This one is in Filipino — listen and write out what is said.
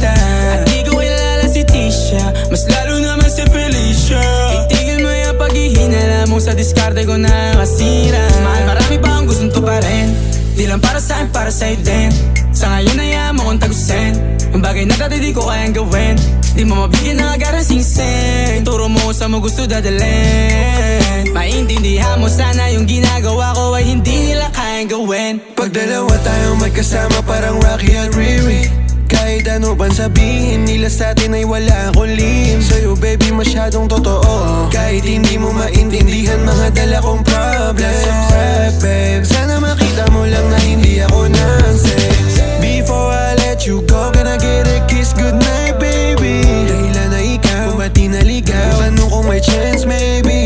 kita At di ko kilala si Tisha. Mas lalo naman si Felicia. Itigil mo yung paghihinala mo Sa diskarte ko na masira. Mahal marami pa ang gustong ko pa rin Di lang para sa'kin, para sa'yo din. Sa ngayon ayaw mo kong tagusin. Yung bagay na dati di ko kayang gawin. Di mo mabigyan ng agaransing sen Turo mo sa mo gusto dadalhin. Maintindihan mo sana yung ginagawa ko Ay hindi nila kayang gawin. Pag dalawa tayo magkasama parang Rocky at Rio kahit ano ban sabihin nila sa atin ay wala akong lihim? Sa'yo baby masyadong totoo. Kahit hindi mo maintindihan mga dala kong